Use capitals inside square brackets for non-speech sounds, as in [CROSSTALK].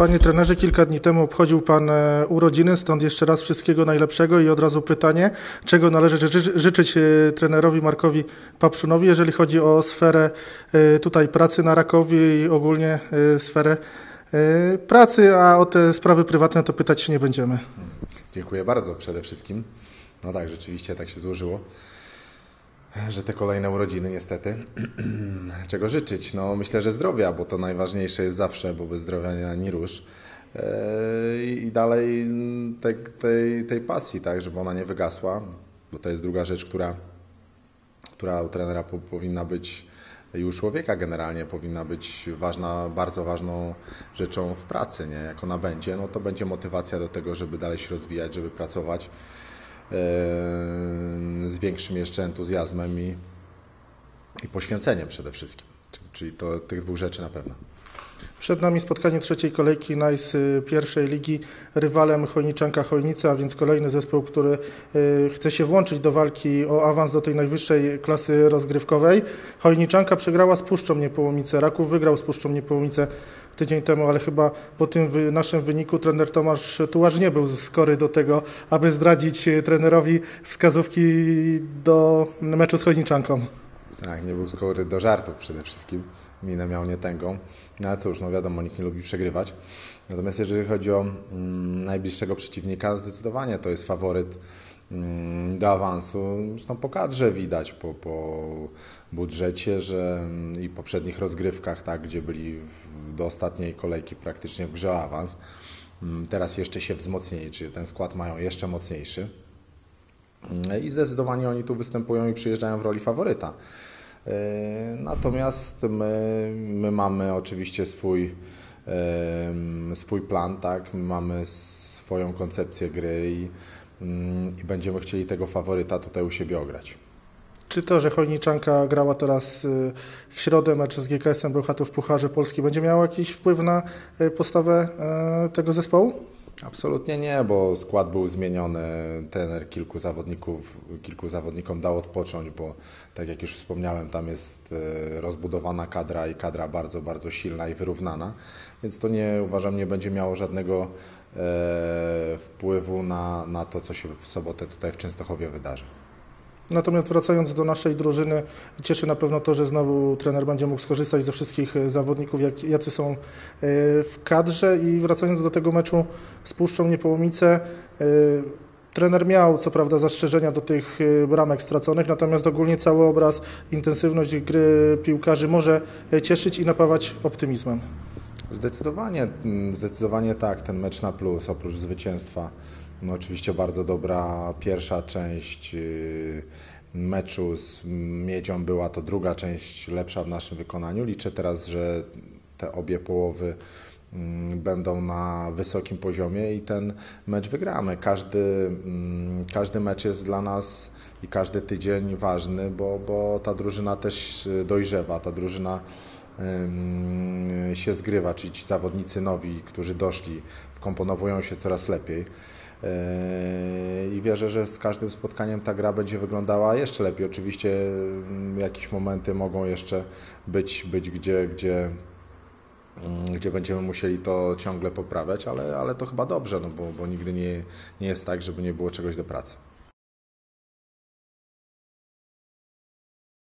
Panie trenerze, kilka dni temu obchodził Pan e, urodziny, stąd jeszcze raz wszystkiego najlepszego i od razu pytanie, czego należy ży- życzyć e, trenerowi Markowi Papszunowi, jeżeli chodzi o sferę e, tutaj pracy na Rakowie i ogólnie sferę pracy, a o te sprawy prywatne to pytać się nie będziemy. Dziękuję bardzo przede wszystkim. No tak, rzeczywiście tak się złożyło, że te kolejne urodziny niestety. [CLEARS THROAT] Czego życzyć? No myślę, że zdrowia, bo to najważniejsze jest zawsze, bo bez zdrowia ani rusz. Eee, I dalej tej, tej, tej pasji, tak, żeby ona nie wygasła, bo to jest druga rzecz, która, która u trenera po, powinna być i u człowieka generalnie powinna być ważna, bardzo ważną rzeczą w pracy, nie? Jak ona będzie, no to będzie motywacja do tego, żeby dalej się rozwijać, żeby pracować z większym jeszcze entuzjazmem i, i poświęceniem przede wszystkim. Czyli to tych dwóch rzeczy na pewno. Przed nami spotkanie trzeciej kolejki NICE y, pierwszej ligi. Rywalem Chojniczanka Chojnica, a więc kolejny zespół, który y, chce się włączyć do walki o awans do tej najwyższej klasy rozgrywkowej. Chojniczanka przegrała z Puszczą Niepołomice. Raków wygrał z Puszczą Niepołomice tydzień temu, ale chyba po tym naszym wyniku trener Tomasz Tułaż nie był skory do tego, aby zdradzić y, trenerowi wskazówki do meczu z Chojniczanką. Tak, nie był skory do żartów przede wszystkim. Minę miał nie tęgą. No ale cóż, no wiadomo, nikt nie lubi przegrywać. Natomiast jeżeli chodzi o mm, najbliższego przeciwnika, zdecydowanie to jest faworyt mm, do awansu. Zresztą po kadrze widać, po, po budżecie że, mm, i poprzednich rozgrywkach, tak, gdzie byli w, do ostatniej kolejki praktycznie w grze awans. Mm, Teraz jeszcze się wzmocnili, czyli ten skład mają jeszcze mocniejszy. Mm, I zdecydowanie oni tu występują i przyjeżdżają w roli faworyta. E, Natomiast my, my mamy oczywiście swój, swój plan, tak? My mamy swoją koncepcję gry i, mm, i będziemy chcieli tego faworyta tutaj u siebie ograć. Czy to, że Chojniczanka grała teraz y, w środę mecz z GKS-em Bełchatów w Pucharze Polski, będzie miało jakiś wpływ na y, postawę y, tego zespołu? Absolutnie nie, bo skład był zmieniony. Trener kilku zawodników, kilku zawodnikom dał odpocząć, bo tak jak już wspomniałem, tam jest e, rozbudowana kadra i kadra bardzo, bardzo silna i wyrównana. Więc to nie uważam nie będzie miało żadnego e, wpływu na, na to, co się w sobotę tutaj w Częstochowie wydarzy. Natomiast wracając do naszej drużyny, cieszy na pewno to, że znowu trener będzie mógł skorzystać ze wszystkich y, zawodników, jak, jacy są y, w kadrze. I wracając do tego meczu z Puszczą Niepołomice, y, trener miał co prawda zastrzeżenia do tych bramek straconych, natomiast ogólnie cały obraz, intensywność gry piłkarzy może cieszyć i napawać optymizmem. Zdecydowanie, mm, zdecydowanie tak, ten mecz na plus, oprócz zwycięstwa. No oczywiście bardzo dobra pierwsza część yy, meczu z Miedzią była to druga część lepsza w naszym wykonaniu. Liczę teraz, że te obie połowy mm, będą na wysokim poziomie i ten mecz wygramy. Każdy, mm, każdy mecz jest dla nas i każdy tydzień ważny, bo, bo ta drużyna też y, dojrzewa, ta drużyna się zgrywa, czyli ci zawodnicy nowi, którzy doszli, wkomponowują się coraz lepiej. Yy, I wierzę, że z każdym spotkaniem ta gra będzie wyglądała jeszcze lepiej. Oczywiście ym, jakieś momenty mogą jeszcze być, być gdzie, gdzie, ym, gdzie będziemy musieli to ciągle poprawiać, ale, ale to chyba dobrze, no bo, bo nigdy nie, nie jest tak, żeby nie było czegoś do pracy.